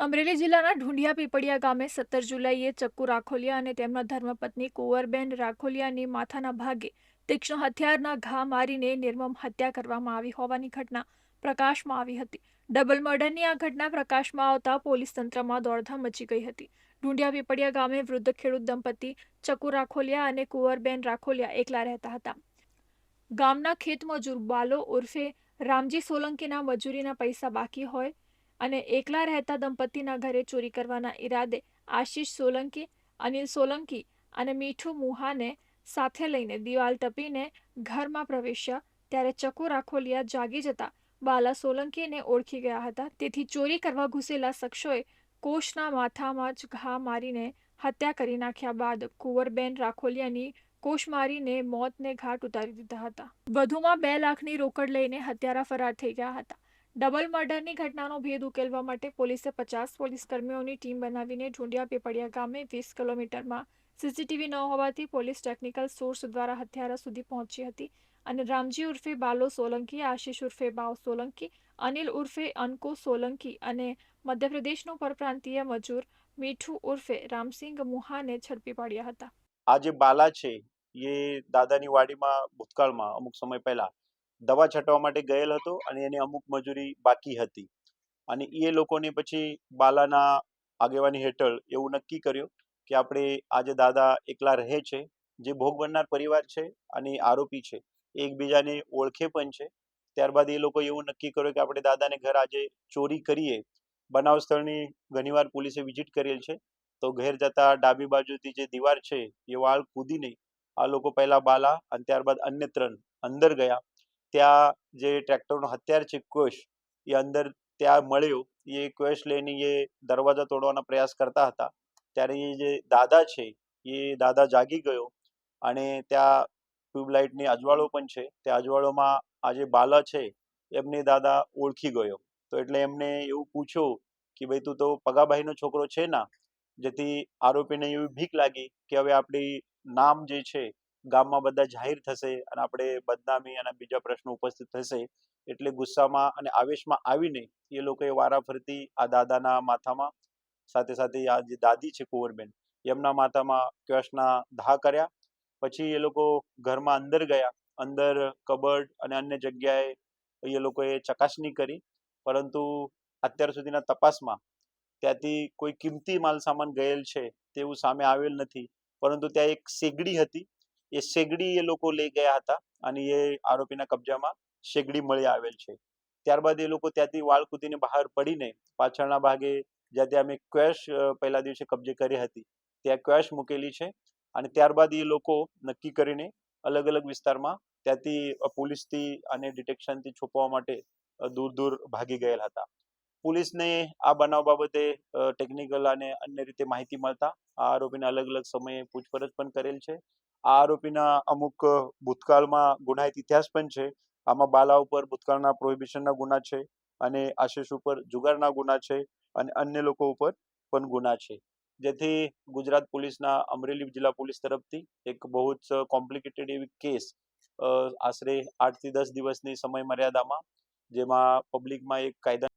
અમરેલી જિલ્લાના ઢુંડિયા પીપળિયા ગામે સત્તર જુલાઈએ ચક્કુ રાખોલિયા અને તેમના ધર્મપત્ની કુંવરબેન રાખોલિયાની માથાના ભાગે તીક્ષ્ણ હથિયારના ઘા મારીને નિર્મમ હત્યા કરવામાં આવી હોવાની ઘટના પ્રકાશમાં આવી હતી. ડબલ મર્ડરની આ ઘટના પ્રકાશમાં આવતા પોલીસ તંત્રમાં દોડધામ મચી ગઈ હતી. ઢુંડિયા પીપળિયા ગામે વૃદ્ધ ખેડૂત દંપતી ચક્કુ રાખોલિયા અને કુંવરબેન રાખોલિયા એકલા રહેતા હતા. ગામના ખેતમજૂર બાલો ઉર્ફે રામજી સોલંકીના મજૂરીના પૈસા બાકી હોય અને એકલા રહેતા દંપતીના ઘરે ચોરી કરવાના ઈરાદે આશીષ સોલંકી, અનિલ સોલંકી અને મીઠું મુહાને સાથે લઈને દિવાલ ટપીને ઘરમાં પ્રવેશ્યા. ત્યારે ચકુ રાખોલિયા જાગી જતા બાલા સોલંકીને ઓળખી ગયા હતા. તેથી ચોરી કરવા ઘૂસેલા શખ્સોએ કોષના માથામાં જ ઘા મારીને હત્યા કરી નાખ્યા બાદ કુંવરબેન રાખોલિયાની કોષ મારીને મોતને ઘાટ ઉતારી દીધા હતા. વધુમાં બે લાખની રોકડ લઈને હત્યારા ફરાર થઈ ગયા હતા. ડબલ મર્ડરની ઘટનાનો ભેદ ઉકેલવા માટે પોલીસે પચાસ પોલીસ કર્મીઓની ટીમ બનાવીને ઢુંડિયા પીપળિયા ગામે વીસ કિલોમીટરમાં સીસીટીવી ન હોવાથી પોલીસ ટેકનિકલ સોર્સ દ્વારા હત્યારા સુધી પહોંચી હતી અને રામજી ઉર્ફે બાલો સોલંકી, આશીષ ઉર્ફે બાવ સોલંકી, અનિલ ઉર્ફે અનકો સોલંકી અને મધ્યપ્રદેશનો પરપ્રાંતીય મજૂર મીઠુ ઉર્ફે રામસિંગ મુહાને ઝડપી પાડ્યા હતા. આ જે બાલા છે, એ દાદાની વાડીમાં ભૂતકાળમાં, અમુક સમય પહેલા દવા છાંટવા માટે ગયેલ હતો અને એની અમુક મજૂરી બાકી હતી. અને એ લોકોને પછી બાલાના આગેવાની હેઠળ એવું નક્કી કર્યું કે આપણે આજે દાદા એકલા રહે છે, જે ભોગ બનનાર પરિવાર છે અને આરોપી છે એકબીજાને ઓળખે પણ છે. ત્યારબાદ એ લોકો એવું નક્કી કર્યું કે આપણે દાદાને ઘર આજે ચોરી કરીએ. બનાવ સ્થળની ઘણીવાર પોલીસે વિઝિટ કરેલ છે. તો ઘેર જતા ડાબી બાજુથી જે દીવાર છે, એ વાળ કૂદીને આ લોકો પહેલા બાલા અને ત્યારબાદ અન્ય ત્રણ અંદર ગયા. ત્યાં જે ટ્રેક્ટરનો હથિયાર છે કોશ એ અંદર ત્યાં મળ્યો. એ કોશ લઈને એ દરવાજા તોડવાનો પ્રયાસ કરતા હતા. ત્યારે એ જે દાદા છે, એ દાદા જાગી ગયો અને ત્યાં ટ્યુબલાઇટની અજવાળો પણ છે. તે અજવાળોમાં આ જે બાલા છે, એમને દાદા ઓળખી ગયો. તો એટલે એમને એવું પૂછ્યું કે ભાઈ, તું તો પગાભાઈનો છોકરો છે ના? જેથી આરોપીને એવી ભીખ લાગી કે હવે આપણી નામ જે છે ગામમાં બધા જાહેર થશે અને આપણે બદનામી અને બીજા પ્રશ્નો ઉપસ્થિત થશે, એટલે ગુસ્સામાં અને આવેશમાં આવીને એ લોકોએ વારાફરતી આ દાદાના માથામાં, સાથે સાથે આ જે દાદી છે કુંવરબેન, એમના માથામાં ક્વેશના ધા કર્યા. પછી એ લોકો ઘરમાં અંદર ગયા, અંદર કબડ અને અન્ય જગ્યાએ એ લોકોએ ચકાસણી કરી, પરંતુ અત્યાર સુધીના તપાસમાં ત્યાંથી કોઈ કિંમતી માલ સામાન ગયેલ છે તેવું સામે આવેલ નથી, પરંતુ ત્યાં એક શેગડી હતી એ શેગડી એ લોકો લઈ ગયા હતા અને એ આરોપીના કબજામાં શેગડી મળી આવેલ છે. ત્યારબાદ એ લોકો ત્યાંથી વાળ કૂદીને બહાર પડીને પાછળના ભાગે જ્યાં ત્યાં અમે ક્વેશ પહેલા દિવસે કબજે કરી હતી, ત્યાં ક્વેશ મૂકેલી છે અને ત્યારબાદ એ લોકો નક્કી કરીને અલગ અલગ વિસ્તારમાં ત્યાંથી પોલીસથી અને ડિટેક્શનથી છુપાવવા માટે દૂર દૂર ભાગી ગયેલા હતા. પોલીસને આ બનાવ બાબતે ટેકનિકલ અને અન્ય રીતે માહિતી મળતા આ આરોપીને અલગ અલગ સમયે પૂછપરછ પણ કરેલ છે. આ આરોપીના અમુક ભૂતકાળમાં ગુનાહિત ઇતિહાસ પણ છે. આમાં બાલા ઉપર ભૂતકાળના પ્રોહિબિશનના ગુના છે અને આશીષ ઉપર જુગારના ગુના છે અને અન્ય લોકો ઉપર પણ ગુના છે. જેથી ગુજરાત પોલીસના અમરેલી જિલ્લા પોલીસ તરફથી એક બહુ જ કોમ્પ્લિકેટેડ એવી કેસ આશરે આઠથી દસ દિવસની સમય મર્યાદામાં, જેમાં પબ્લિકમાં એક કાયદા